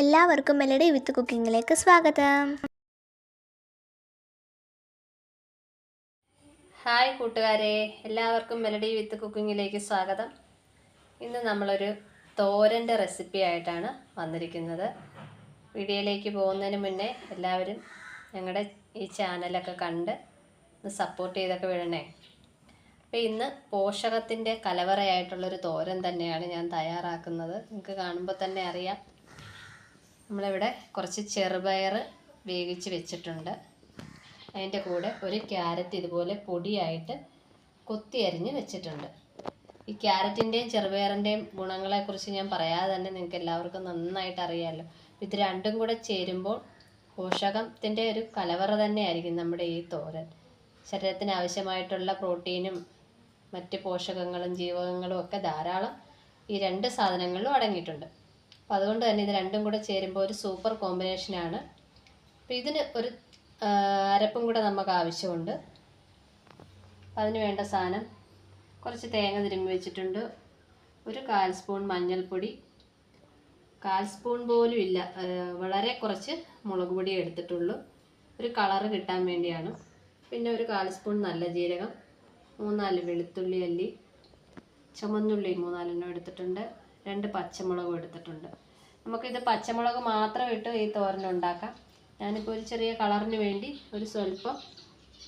എല്ലാവർക്കും മെലഡി വിത്ത് കുക്കിങ്ങിലേക്ക് സ്വാഗതം. ഹായ് കൂട്ടുകാരെ എല്ലാവർക്കും മെലഡി വിത്ത് കുക്കിങ്ങിലേക്ക് സ്വാഗതം. ഇന്ന് നമ്മളൊരു തോരന്റെ റെസിപ്പി ആയിട്ടാണ് വന്നിരിക്കുന്നത്. വീഡിയോയിലേക്ക് പോകുന്നതിന് മുന്നേ എല്ലാവരും ഞങ്ങളുടെ ഈ ചാനലൊക്കെ കണ്ട് സപ്പോർട്ട് ചെയ്തൊക്കെ വിടണേ. അപ്പോൾ ഇന്ന് പോഷകത്തിന്റെ കലവറയായിട്ടുള്ളൊരു തോരൻ തന്നെയാണ് ഞാൻ തയ്യാറാക്കുന്നത്. നിങ്ങൾക്ക് കാണുമ്പോൾ തന്നെ അറിയാം. നമ്മളിവിടെ കുറച്ച് ചെറുപയർ വേവിച്ച് വെച്ചിട്ടുണ്ട്. അതിന്റെ കൂടെ ഒരു ക്യാരറ്റ് ഇതുപോലെ പൊടിയായിട്ട് കൊത്തി അരിഞ്ഞ് വെച്ചിട്ടുണ്ട്. ഈ ക്യാരറ്റിന്റെയും ചെറുപയറിന്റെയും ഗുണങ്ങളെക്കുറിച്ച് ഞാൻ പറയാതെ തന്നെ നിങ്ങൾക്ക് എല്ലാവർക്കും നന്നായിട്ട് അറിയാമല്ലോ. ഇത് രണ്ടും കൂടെ ചേരുമ്പോൾ പോഷകത്തിന്റെ ഒരു കലവറ തന്നെയായിരിക്കും നമ്മുടെ ഈ തോരൻ. ശരീരത്തിന് ആവശ്യമായിട്ടുള്ള പ്രോട്ടീനും മറ്റ് പോഷകങ്ങളും ജീവകങ്ങളും ഒക്കെ ധാരാളം ഈ രണ്ട് സാധനങ്ങളിലും അടങ്ങിയിട്ടുണ്ട്. അപ്പം അതുകൊണ്ട് തന്നെ ഇത് രണ്ടും കൂടെ ചേരുമ്പോൾ ഒരു സൂപ്പർ കോമ്പിനേഷനാണ് അപ്പം ഇതിന് ഒരു അരപ്പും കൂടെ നമുക്ക് ആവശ്യമുണ്ട്. അതിന് വേണ്ട സാധനം കുറച്ച് തേങ്ങ തിരുമ്മി വെച്ചിട്ടുണ്ട്. ഒരു കാൽ സ്പൂൺ മഞ്ഞൾപ്പൊടി. കാൽ സ്പൂൺ പോലും ഇല്ല. വളരെ കുറച്ച് മുളക് പൊടി എടുത്തിട്ടുള്ളൂ. ഒരു കളറ് കിട്ടാൻ വേണ്ടിയാണ്. പിന്നെ ഒരു കാൽ സ്പൂൺ നല്ല ജീരകം മൂന്നാൽ വെളുത്തുള്ളി അല്ലി ചുമന്നുള്ളി മൂന്നാലെണ്ണം എടുത്തിട്ടുണ്ട്. രണ്ട് പച്ചമുളകും എടുത്തിട്ടുണ്ട്. നമുക്കിത് പച്ചമുളക് മാത്രം ഇട്ട് ഈ തോരൻ ഉണ്ടാക്കാം. ഞാനിപ്പോൾ ഒരു ചെറിയ കളറിന് വേണ്ടി ഒരു സ്വല്പം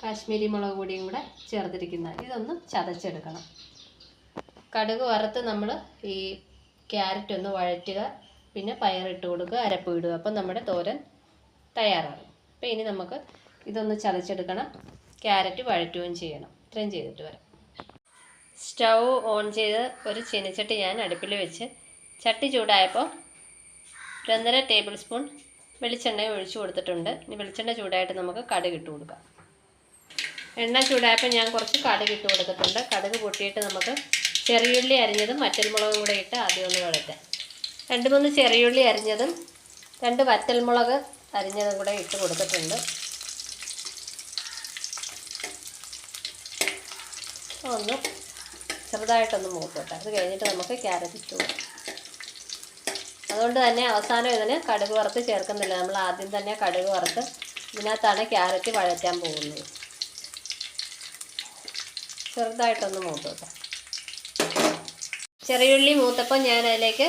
കാശ്മീരി മുളക് പൊടിയും കൂടെ ചേർത്തിരിക്കുന്ന ഇതൊന്ന് ചതച്ചെടുക്കണം. കടുക് വറുത്ത് നമ്മൾ ഈ ക്യാരറ്റ് ഒന്ന് വഴറ്റുക. പിന്നെ പയറിട്ട് കൊടുക്കുക അരപ്പ് ഇടുക. അപ്പം നമ്മുടെ തോരൻ തയ്യാറാകും. അപ്പോൾ ഇനി നമുക്ക് ഇതൊന്ന് ചതച്ചെടുക്കണം. ക്യാരറ്റ് വഴറ്റുകയും ചെയ്യണം. ഇത്രയും ചെയ്തിട്ട് വരാം. സ്റ്റൗ ഓൺ ചെയ്ത് ഒരു ചീനച്ചട്ടി ഞാൻ അടുപ്പിൽ വെച്ച് ചട്ടി ചൂടായപ്പോൾ രണ്ടര ടേബിൾ സ്പൂൺ വെളിച്ചെണ്ണ ഒഴിച്ചു കൊടുത്തിട്ടുണ്ട്. ഇനി വെളിച്ചെണ്ണ ചൂടായിട്ട് നമുക്ക് കടുക് ഇട്ട് കൊടുക്കാം. എണ്ണ ചൂടായപ്പോൾ ഞാൻ കുറച്ച് കടുക് ഇട്ട് കൊടുത്തിട്ടുണ്ട്. കടുക് പൊട്ടിയിട്ട് നമുക്ക് ചെറിയുള്ളി അരിഞ്ഞതും വറ്റൽമുളകും കൂടെ ഇട്ട് ആദ്യം ഒന്ന് വഴറ്റാം. രണ്ട് മൂന്ന് ചെറിയുള്ളി അരിഞ്ഞതും രണ്ട് വറ്റൽമുളക് അരിഞ്ഞതും കൂടെ ഇട്ട് കൊടുത്തിട്ടുണ്ട്. ഒന്ന് ചെറുതായിട്ടൊന്ന് മൂക്കട്ടെ അത് കഴിഞ്ഞിട്ട് നമുക്ക് ക്യാരറ്റ് ഇട്ട് അതുകൊണ്ട് തന്നെ അവസാനം ഇതിന് കടുക് വറുത്ത് ചേർക്കുന്നില്ല. നമ്മൾ ആദ്യം തന്നെ കടുക് വറുത്ത് ഇതിനകത്താണ് ക്യാരറ്റ് വഴറ്റാൻ പോകുന്നത്. ചെറുതായിട്ടൊന്ന് മൂത്തോട്ടെ ചെറിയുള്ളി മൂത്തപ്പോൾ ഞാൻ അതിലേക്ക്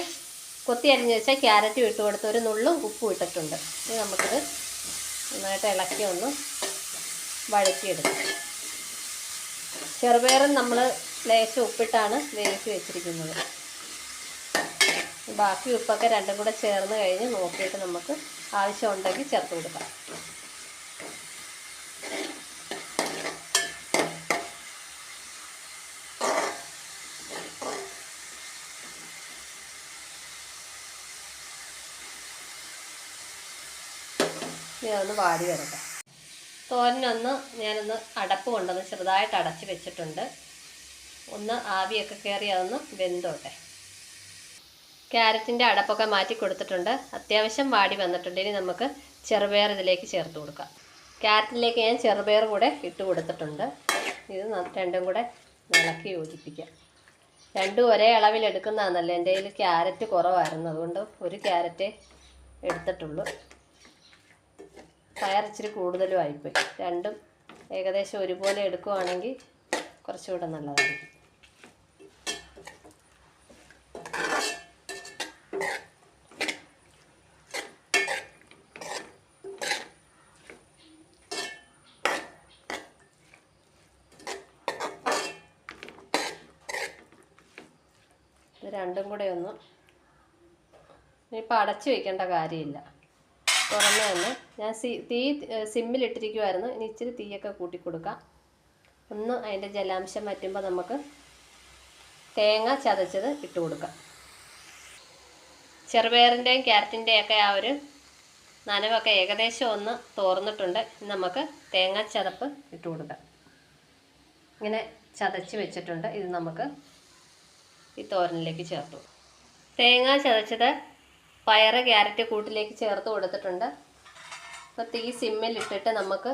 കൊത്തി അരിഞ്ഞ് വെച്ച ക്യാരറ്റ് ഇട്ട് കൊടുത്ത് ഒരു നുള്ളും ഉപ്പും ഇട്ടിട്ടുണ്ട്. ഇനി നമുക്കിത് നന്നായിട്ട് ഇളക്കി ഒന്ന് വഴറ്റിയെടുക്കാം. ചെറുപയറും നമ്മൾ ലേശം ഉപ്പിട്ടാണ് വേവിച്ച് വെച്ചിരിക്കുന്നത്. ബാക്കി ഉപ്പൊക്കെ രണ്ടും കൂടെ ചേർന്ന് കഴിഞ്ഞ് നോക്കിയിട്ട് നമുക്ക് ആവശ്യമുണ്ടെങ്കിൽ ചേർത്ത് കൊടുക്കാം. അതൊന്ന് വാടി വരട്ടെ. തോരനൊന്ന് ഞാനൊന്ന് അടപ്പ് കൊണ്ടൊന്ന് ചെറുതായിട്ട് അടച്ച് വെച്ചിട്ടുണ്ട്. ഒന്ന് ആവിയൊക്കെ കയറി അതൊന്ന് വെന്തോട്ടെ. ക്യാരറ്റിന്റെ അടപ്പൊക്കെ മാറ്റി കൊടുത്തിട്ടുണ്ട്. അത്യാവശ്യം വാടി വന്നിട്ടുണ്ട്. ഇനി നമുക്ക് ചെറുപയർ ഇതിലേക്ക് ചേർത്ത് കൊടുക്കാം. ക്യാരറ്റിലേക്ക് ഞാൻ ചെറുപയർ കൂടെ ഇട്ട് കൊടുത്തിട്ടുണ്ട്. ഇത് രണ്ടും കൂടെ ഇളക്കി യോജിപ്പിക്കാം. രണ്ടും ഒരേ അളവിൽ എടുക്കുന്നതാണല്ലോ. എന്റെ കയ്യിൽ ക്യാരറ്റ് കുറവായിരുന്നു. അതുകൊണ്ട് ഒരു ക്യാരറ്റ് എടുത്തിട്ടുള്ളൂ. പയർ ഇച്ചിരി കൂടുതലും ആയിപ്പോയി. രണ്ടും ഏകദേശം ഒരുപോലെ എടുക്കുവാണെങ്കിൽ കുറച്ചുകൂടെ നല്ലതാണ്. ഇത് രണ്ടും കൂടെ ഒന്ന് ഇനിയിപ്പോൾ അടച്ചു വയ്ക്കേണ്ട കാര്യമില്ല. തുറന്ന് തന്നെ ഞാൻ തീ സിമ്മിലിട്ടിരിക്കുമായിരുന്നു ഇനി ഇച്ചിരി തീയൊക്കെ കൂട്ടി കൊടുക്കാം ഒന്ന് അതിന്റെ ജലാംശം വറ്റുമ്പോൾ നമുക്ക് തേങ്ങ ചതച്ചത് ഇട്ട് കൊടുക്കാം. ചെറുപയറിന്റെയും ക്യാരറ്റിന്റെയും ഒക്കെ ആ ഒരു നനവൊക്കെ ഏകദേശം ഒന്ന് തോർന്നിട്ടുണ്ട്. നമുക്ക് തേങ്ങ ചതപ്പ് ഇട്ട് കൊടുക്കാം. ഇങ്ങനെ ചതച്ച് വെച്ചിട്ടുണ്ട്. ഇത് നമുക്ക് ഈ തോരനിലേക്ക് ചേർത്തു. തേങ്ങ ചതച്ചത് പയറ് ക്യാരറ്റ് കൂട്ടിലേക്ക് ചേർത്ത് കൊടുത്തിട്ടുണ്ട്. അപ്പോൾ തീ സിമ്മിലിട്ടിട്ട് നമുക്ക്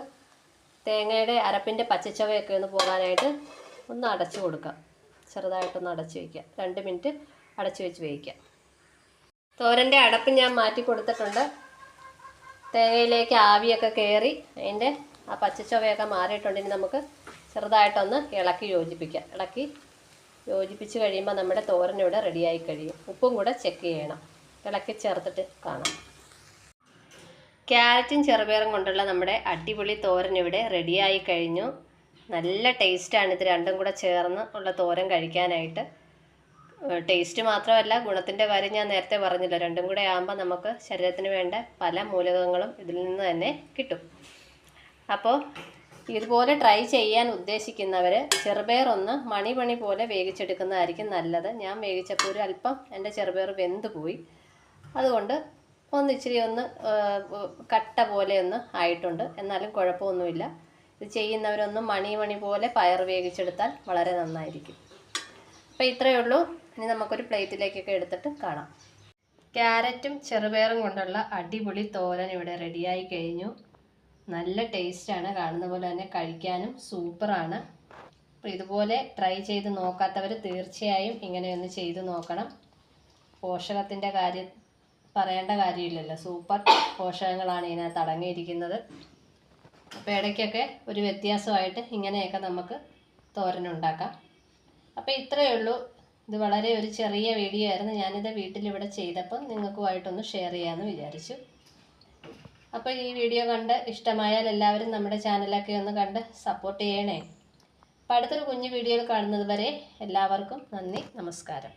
തേങ്ങയുടെ അരപ്പിന്റെ പച്ചച്ചവയൊക്കെ ഒന്ന് പോകാനായിട്ട് ഒന്ന് അടച്ചു കൊടുക്കാം. ചെറുതായിട്ടൊന്ന് അടച്ചു വയ്ക്കാം രണ്ട് മിനിറ്റ് അടച്ചു വെച്ച് വേവിക്കാം. തോരന്റെ അടപ്പ് ഞാൻ മാറ്റി കൊടുത്തിട്ടുണ്ട്. തേങ്ങയിലേക്ക് ആവിയൊക്കെ കയറി അതിന്റെ ആ പച്ചച്ചവയൊക്കെ മാറിയിട്ടുണ്ട്. ഇനി നമുക്ക് ചെറുതായിട്ടൊന്ന് ഇളക്കി യോജിപ്പിക്കാം. ഇളക്കി യോജിപ്പിച്ച് കഴിയുമ്പോൾ നമ്മുടെ തോരൻ ഇവിടെ റെഡിയായി കഴിയും. ഉപ്പും കൂടെ ചെക്ക് ചെയ്യണം. ഇളക്കി ചേർത്തിട്ട് കാണാം. ക്യാരറ്റും ചെറുപയറും കൊണ്ടുള്ള നമ്മുടെ അടിപൊളി തോരൻ ഇവിടെ റെഡിയായി കഴിഞ്ഞു. നല്ല ടേസ്റ്റാണ് ഇത് രണ്ടും കൂടെ ചേർന്ന് ഉള്ള തോരൻ കഴിക്കാനായിട്ട്. ടേസ്റ്റ് മാത്രമല്ല ഗുണത്തിന്റെ കാര്യം ഞാൻ നേരത്തെ പറഞ്ഞില്ല രണ്ടും കൂടെ ആകുമ്പോൾ നമുക്ക് ശരീരത്തിന് വേണ്ട പല മൂലകങ്ങളും ഇതിൽ നിന്ന് തന്നെ കിട്ടും. അപ്പോൾ ഇതുപോലെ ട്രൈ ചെയ്യാൻ ഉദ്ദേശിക്കുന്നവർ ചെറുപയർ ഒന്ന് മണി മണി പോലെ വേവിച്ചെടുക്കുന്നതായിരിക്കും നല്ലത്. ഞാൻ വേവിച്ചപ്പോൾ ഒരു അല്പം എന്റെ ചെറുപയർ വെന്ത് പോയി അതുകൊണ്ട് ഒന്ന് ഇച്ചിരി ഒന്ന് കട്ട പോലെ ഒന്ന് ആയിട്ടുണ്ട്. എന്നാലും കുഴപ്പമൊന്നുമില്ല. ഇത് ചെയ്യുന്നവരൊന്ന് മണി മണി പോലെ പയർ വേവിച്ചെടുത്താൽ വളരെ നന്നായിരിക്കും. അപ്പോൾ ഇത്രയേ ഉള്ളൂ. ഇനി നമുക്കൊരു പ്ലേറ്റിലേക്കൊക്കെ എടുത്തിട്ട് കാണാം. ക്യാരറ്റും ചെറുപയറും കൊണ്ടുള്ള അടിപൊളി തോരൻ ഇവിടെ റെഡിയായി കഴിഞ്ഞു. നല്ല ടേസ്റ്റാണ്. കാണുന്ന പോലെ തന്നെ കഴിക്കാനും സൂപ്പറാണ്. അപ്പോൾ ഇതുപോലെ ട്രൈ ചെയ്ത് നോക്കാത്തവർ തീർച്ചയായും ഇങ്ങനെയൊന്ന് ചെയ്ത് നോക്കണം. പോഷകത്തിന്റെ കാര്യം പറയേണ്ട കാര്യമില്ലല്ലോ. സൂപ്പർ പോഷകങ്ങളാണ് ഇതിനകത്ത് അടങ്ങിയിരിക്കുന്നത്. അപ്പോൾ ഇടയ്ക്കൊക്കെ ഒരു വ്യത്യാസമായിട്ട് ഇങ്ങനെയൊക്കെ നമുക്ക് തോരനുണ്ടാക്കാം. അപ്പോൾ ഇത്രയേ ഉള്ളൂ. ഇത് വളരെ ഒരു ചെറിയ വീഡിയോ ആയിരുന്നു. ഞാനിത് വീട്ടിലിവിടെ ചെയ്തപ്പം നിങ്ങൾക്കുമായിട്ടൊന്ന് ഷെയർ ചെയ്യാമെന്ന് വിചാരിച്ചു. അപ്പോൾ ഈ വീഡിയോ കണ്ട് ഇഷ്ടമായാൽ എല്ലാവരും നമ്മുടെ ചാനലൊക്കെ ഒന്ന് കണ്ട് സപ്പോർട്ട് ചെയ്യണേ. അപ്പോൾ അടുത്തൊരു കുഞ്ഞു വീഡിയോയിൽ കാണുന്നത് വരെ എല്ലാവർക്കും നന്ദി നമസ്കാരം.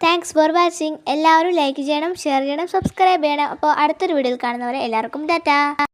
താങ്ക്സ് ഫോർ വാച്ചിങ് എല്ലാവരും ലൈക്ക് ചെയ്യണം ഷെയർ ചെയ്യണം സബ്സ്ക്രൈബ് ചെയ്യണം. അപ്പോൾ അടുത്തൊരു വീഡിയോയിൽ കാണുന്നവരെ എല്ലാവർക്കും ടാറ്റാ.